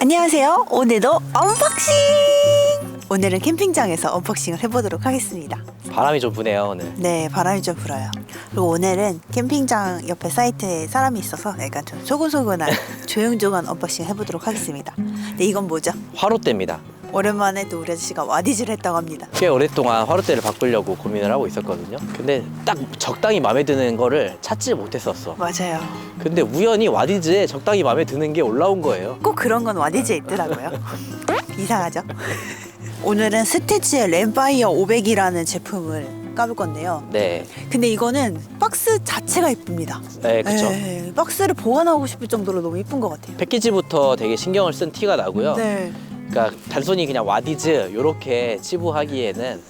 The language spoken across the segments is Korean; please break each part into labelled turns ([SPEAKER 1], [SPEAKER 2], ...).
[SPEAKER 1] 안녕하세요. 오늘도 언박싱! 오늘은 캠핑장에서 언박싱을 해보도록 하겠습니다.
[SPEAKER 2] 바람이 좀 부네요 오늘.
[SPEAKER 1] 네, 바람이 좀 불어요. 그리고 오늘은 캠핑장 옆에 사이트에 사람이 있어서 약간 좀 소근소근한 조용조용한 언박싱 해보도록 하겠습니다. 네, 이건 뭐죠?
[SPEAKER 2] 화롯대입니다.
[SPEAKER 1] 오랜만에 또 우리 아저씨가 와디즈를 했다고 합니다.
[SPEAKER 2] 꽤 오랫동안 화롯대를 바꾸려고 고민을 하고 있었거든요. 근데 딱 적당히 마음에 드는 거를 찾지 못했었어.
[SPEAKER 1] 맞아요.
[SPEAKER 2] 근데 우연히 와디즈에 적당히 마음에 드는 게 올라온 거예요.
[SPEAKER 1] 꼭 그런 건 와디즈에 있더라고요. 이상하죠? 오늘은 스티치의 램파이어 500이라는 제품을 까볼 건데요.
[SPEAKER 2] 네,
[SPEAKER 1] 근데 이거는 박스 자체가 예쁩니다.
[SPEAKER 2] 네, 그쵸.
[SPEAKER 1] 네, 박스를 보관하고 싶을 정도로 너무 예쁜 것 같아요.
[SPEAKER 2] 패키지부터 되게 신경을 쓴 티가 나고요.
[SPEAKER 1] 네.
[SPEAKER 2] 그러니까 단순히 그냥 와디즈 이렇게 치부하기에는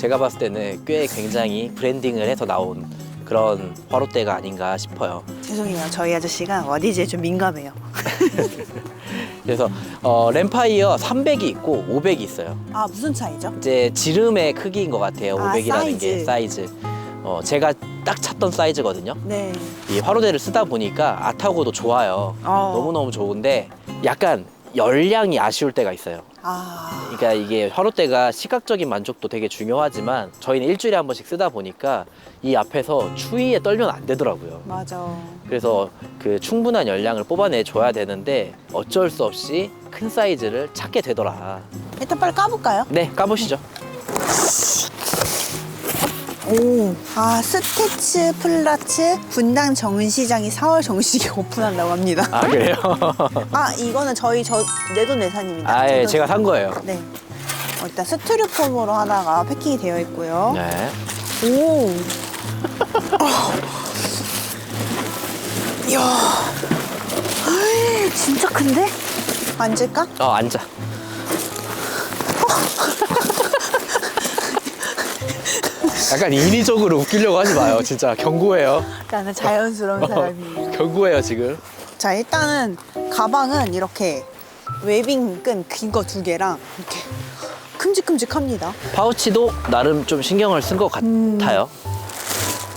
[SPEAKER 2] 제가 봤을 때는 꽤 굉장히 브랜딩을 해서 나온 그런 화롯대가 아닌가 싶어요.
[SPEAKER 1] 죄송해요. 저희 아저씨가 와디즈에 좀 민감해요.
[SPEAKER 2] 그래서 어, 램파이어 300이 있고 500이 있어요.
[SPEAKER 1] 아 무슨 차이죠?
[SPEAKER 2] 이제 지름의 크기인 것 같아요.
[SPEAKER 1] 아,
[SPEAKER 2] 500이라는 게
[SPEAKER 1] 사이즈.
[SPEAKER 2] 사이즈. 어, 제가 딱 찾던 사이즈거든요.
[SPEAKER 1] 네.
[SPEAKER 2] 이 화로대를 쓰다 보니까 아타고도 좋아요.
[SPEAKER 1] 어.
[SPEAKER 2] 너무너무 좋은데 약간 열량이 아쉬울 때가 있어요.
[SPEAKER 1] 아.
[SPEAKER 2] 그러니까 이게 화롯대가 시각적인 만족도 되게 중요하지만 저희는 일주일에 한 번씩 쓰다 보니까 이 앞에서 추위에 떨면 안 되더라고요.
[SPEAKER 1] 맞아.
[SPEAKER 2] 그래서 그 충분한 열량을 뽑아내 줘야 되는데 어쩔 수 없이 큰 사이즈를 찾게 되더라.
[SPEAKER 1] 일단 빨리 까볼까요?
[SPEAKER 2] 네, 까보시죠.
[SPEAKER 1] 오. 아 스티치 플라츠 분당 정은시장이 4월 정식에 오픈한다고 합니다.
[SPEAKER 2] 아 그래요?
[SPEAKER 1] 아 이거는 저희 저 내돈내산입니다.
[SPEAKER 2] 아, 예,
[SPEAKER 1] 제
[SPEAKER 2] 제가 산 거예요.
[SPEAKER 1] 네. 어, 일단 스티로폼으로 하나가 패킹이 되어 있고요.
[SPEAKER 2] 네.
[SPEAKER 1] 오. 이야. 어이, 진짜 큰데? 앉을까?
[SPEAKER 2] 어, 앉아. 약간 인위적으로 웃기려고 하지 마요. 진짜 경고해요.
[SPEAKER 1] 나는 자연스러운 사람이에요.
[SPEAKER 2] 경고해요 지금.
[SPEAKER 1] 자, 일단은 가방은 이렇게 웨빙 끈 긴 거 두 개랑 이렇게 큼직큼직합니다.
[SPEAKER 2] 파우치도 나름 좀 신경을 쓴것
[SPEAKER 1] 음.
[SPEAKER 2] 같아요.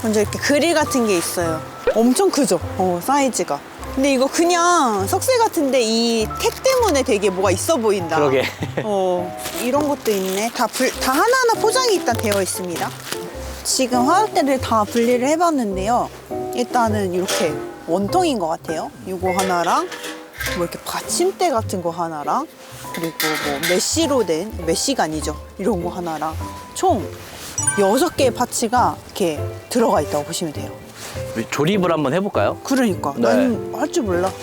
[SPEAKER 1] 먼저 이렇게 그릴 같은 게 있어요. 엄청 크죠? 어, 사이즈가. 근데 이거 그냥 석쇠 같은데 이 택 때문에 되게 뭐가 있어 보인다.
[SPEAKER 2] 그러게.
[SPEAKER 1] 어, 이런 것도 있네. 다, 불, 다 하나하나 포장이 일단 되어 있습니다. 지금 화롯대를 다 분리를 해봤는데요. 일단은 이렇게 원통인 것 같아요. 이거 하나랑 뭐 이렇게 받침대 같은 거 하나랑 그리고 뭐 메쉬로 된 메쉬가 아니죠. 이런 거 하나랑 총 여섯 개의 파츠가 이렇게 들어가 있다고 보시면 돼요.
[SPEAKER 2] 조립을 한번 해볼까요?
[SPEAKER 1] 그러니까
[SPEAKER 2] 네.
[SPEAKER 1] 난 할 줄 몰라.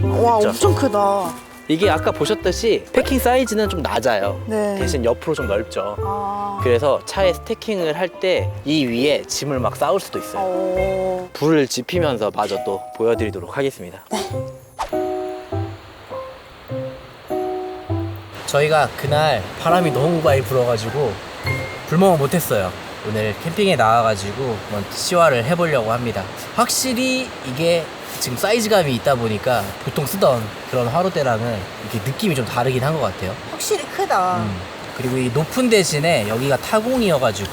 [SPEAKER 1] 와
[SPEAKER 2] 진짜.
[SPEAKER 1] 엄청 크다.
[SPEAKER 2] 이게 아까 보셨듯이 패킹 사이즈는 좀 낮아요.
[SPEAKER 1] 네.
[SPEAKER 2] 대신 옆으로 좀 넓죠.
[SPEAKER 1] 아.
[SPEAKER 2] 그래서 차에 스태킹을 할 때 이 위에 짐을 막 쌓을 수도 있어요.
[SPEAKER 1] 어.
[SPEAKER 2] 불을 지피면서 마저 또 보여드리도록 하겠습니다. 저희가 그날 바람이 너무 많이 불어가지고 불멍을 못했어요. 오늘 캠핑에 나와가지고 한번 시화를 해보려고 합니다. 확실히 이게 지금 사이즈감이 있다 보니까 보통 쓰던 그런 화로대랑은 이렇게 느낌이 좀 다르긴 한 것 같아요.
[SPEAKER 1] 확실히 크다.
[SPEAKER 2] 음. 그리고 이 높은 대신에 여기가 타공이어가지고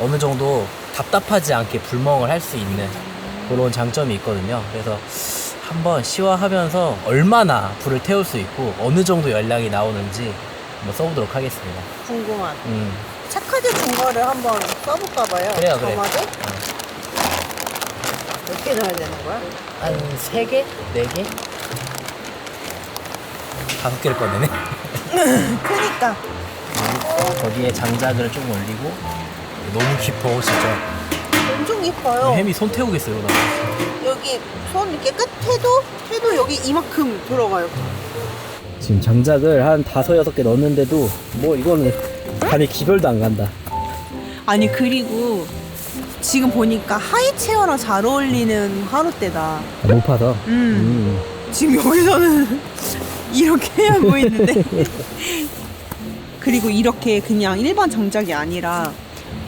[SPEAKER 2] 어느 정도 답답하지 않게 불멍을 할 수 있는 그런 장점이 있거든요. 그래서 한번 시화하면서 얼마나 불을 태울 수 있고 어느 정도 열량이 나오는지 한번 써보도록 하겠습니다.
[SPEAKER 1] 궁금한.
[SPEAKER 2] 음.
[SPEAKER 1] 차카드 준 거를 한번 써볼까 봐요.
[SPEAKER 2] 그래요, 그래요.
[SPEAKER 1] 몇 개 넣어야 되는 거야?
[SPEAKER 2] 한 3개? 4개? 다섯 개를 꺼내네.
[SPEAKER 1] 크니까.
[SPEAKER 2] 거기에 장작을 좀 올리고 너무 깊어 진짜.
[SPEAKER 1] 엄청 깊어요.
[SPEAKER 2] 햄이 손 태우겠어요 나.
[SPEAKER 1] 여기 손 이렇게 끝에도 해도 여기 이만큼 들어가요.
[SPEAKER 2] 지금 장작을 한 다섯 여섯 개 넣었는데도 뭐 이거는 간이 기별도 안 간다.
[SPEAKER 1] 아니 그리고 지금 보니까 하이 체어랑 잘 어울리는 화롯대다.
[SPEAKER 2] 높아서.
[SPEAKER 1] 음. 지금 여기서는 이렇게 해야 보이는데. 그리고 이렇게 그냥 일반 장작이 아니라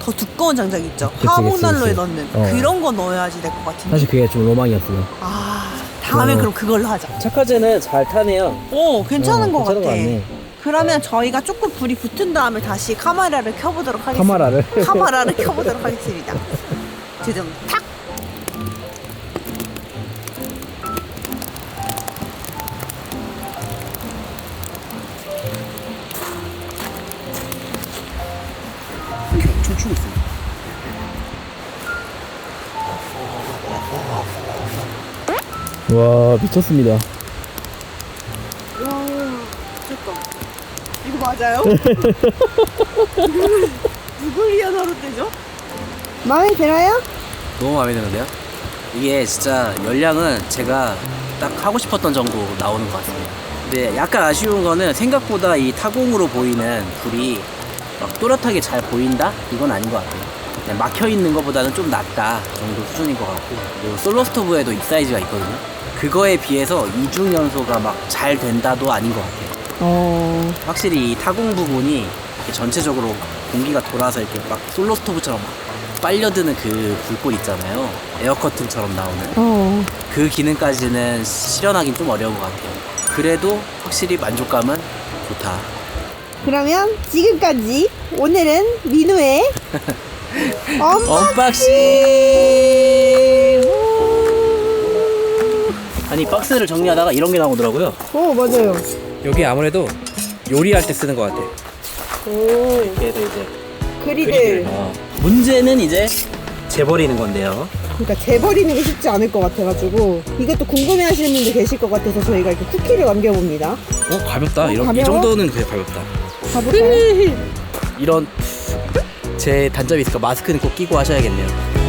[SPEAKER 1] 더 두꺼운 장작 있죠.
[SPEAKER 2] 그치,
[SPEAKER 1] 화목난로에
[SPEAKER 2] 그치.
[SPEAKER 1] 넣는
[SPEAKER 2] 어.
[SPEAKER 1] 그런 거 넣어야지 될 것 같은데.
[SPEAKER 2] 사실 그게 좀 로망이었어요.
[SPEAKER 1] 아 다음에
[SPEAKER 2] 어.
[SPEAKER 1] 그럼 그걸로 하자.
[SPEAKER 2] 착화제는 잘 타네요.
[SPEAKER 1] 오 괜찮은
[SPEAKER 2] 어,
[SPEAKER 1] 것
[SPEAKER 2] 괜찮은
[SPEAKER 1] 같아.
[SPEAKER 2] 것 같네.
[SPEAKER 1] 그러면 저희가 조금 불이 붙은 다음에 다시 카메라를 켜보도록 하겠습니다.
[SPEAKER 2] 카메라를?
[SPEAKER 1] 카메라를 켜보도록 하겠습니다. 지금 탁.
[SPEAKER 2] 춤추고 있어. 와 미쳤습니다.
[SPEAKER 1] 이거 맞아요? 누굴 위한 하루 때죠? 마음에 들어요?
[SPEAKER 2] 너무 마음에 드는데요? 이게 진짜 열량은 제가 딱 하고 싶었던 정도 나오는 것 같습니다. 근데 약간 아쉬운 거는 생각보다 이 타공으로 보이는 불이 막 또렷하게 잘 보인다? 이건 아닌 것 같아요. 그냥 막혀 있는 것보다는 좀 낫다 정도 수준인 것 같고 그리고 솔로 스토브에도 이 사이즈가 있거든요. 그거에 비해서 이중 연소가 막 잘 된다도 아닌 것 같아요.
[SPEAKER 1] 어.
[SPEAKER 2] 확실히 이 타공 부분이 전체적으로 공기가 돌아서 이렇게 막 솔로 스토브처럼 막 빨려드는 그 불꽃 있잖아요. 에어 커튼처럼 나오는
[SPEAKER 1] 어.
[SPEAKER 2] 그 기능까지는 실현하긴 좀 어려운 것 같아요. 그래도 확실히 만족감은 좋다.
[SPEAKER 1] 그러면 지금까지 오늘은 민우의 엄
[SPEAKER 2] 언박싱! 아니 박스를 정리하다가 이런 게 나오더라고요.
[SPEAKER 1] 어 맞아요.
[SPEAKER 2] 여기 아무래도 요리할 때 쓰는 것 같아요.
[SPEAKER 1] 오
[SPEAKER 2] 얘도 이제
[SPEAKER 1] 그리들.
[SPEAKER 2] 어. 문제는 이제 재버리는 건데요.
[SPEAKER 1] 그러니까 재버리는 게 쉽지 않을 것 같아가지고 이것도 궁금해하시는 분들 계실 것 같아서 저희가 이렇게 쿠키를 남겨봅니다.
[SPEAKER 2] 어 가볍다. 이런 이
[SPEAKER 1] 가벼워?
[SPEAKER 2] 정도는 그냥 가볍다.
[SPEAKER 1] 가볼까요?
[SPEAKER 2] 이런 제 단점이 있으니까 마스크는 꼭 끼고 하셔야겠네요.